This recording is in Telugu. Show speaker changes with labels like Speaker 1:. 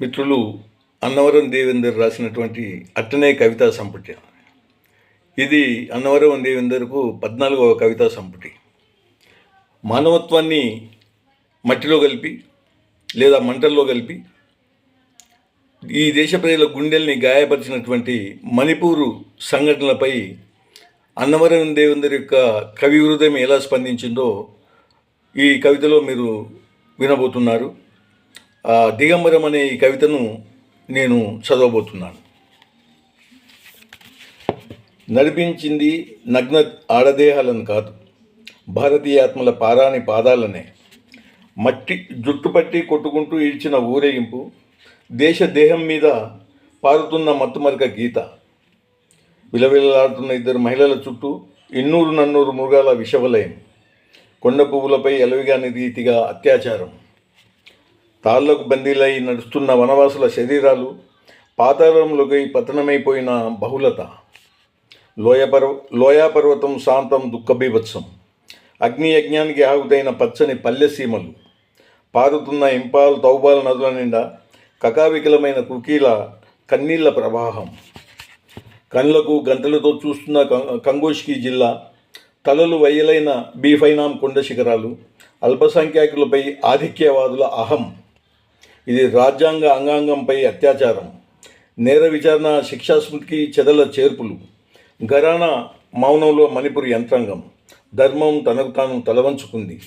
Speaker 1: మిత్రులు అన్నవరం దేవేందర్ రాసినటువంటి అట్టనే కవితా సంపుటి. ఇది అన్నవరం దేవేందర్కు పద్నాలుగవ కవితా సంపుటి. మానవత్వాన్ని మట్టిలో కలిపి లేదా మంటల్లో కలిపి ఈ దేశ ప్రజల గుండెల్ని గాయపరిచినటువంటి మణిపూరు సంఘటనలపై అన్నవరం దేవేందర్ యొక్క కవి హృదయం ఎలా స్పందించిందో ఈ కవితలో మీరు వినబోతున్నారు. దిగంబరం అనే ఈ కవితను నేను చదవబోతున్నాను. నడిపించింది నగ్న ఆడదేహాలను కాదు భారతీయాత్మల పారాని పాదాలనే. మట్టి జుట్టు పట్టి కొట్టుకుంటూ ఇచ్చిన ఊరేగింపు దేశ దేహం మీద పారుతున్న మత్తుమరక గీత. విలవిలలాడుతున్న ఇద్దరు మహిళల చుట్టూ ఇన్నూరు నన్నూరు మృగాల విషవలయం. కొండ పువ్వులపై ఎలవిగాని రీతిగా అత్యాచారం. తాళ్ళకు బందీలై నడుస్తున్న వనవాసుల శరీరాలు పాతాళంలోకి పతనమైపోయిన బహుళత లోయపర్వ లోయాపర్వతం శాంతం దుఃఖబీభత్సం. అగ్ని యజ్ఞానికి ఆగుతైన పచ్చని పల్లె సీమలు పారుతున్న ఇంపాల్ తౌబాల్ నదుల నిండా కకావికలమైన కుకీల కన్నీళ్ళ ప్రవాహం. కళ్ళకు గంటలతో చూస్తున్న కం- కంగోష్కి జిల్లా తలలు వయ్యలైన బీఫైనాం కొండ శిఖరాలు అల్పసంఖ్యాకులపై ఆధిక్యవాదుల అహం. ఇది రాజ్యాంగ అంగాంగంపై అత్యాచారం. నేర విచారణ శిక్షాస్మృతికి చెదల చేర్పులు. ఘరానా మౌనంలో మణిపూర్ యంత్రాంగం. ధర్మం తనకు తాను తలవంచుకుంది.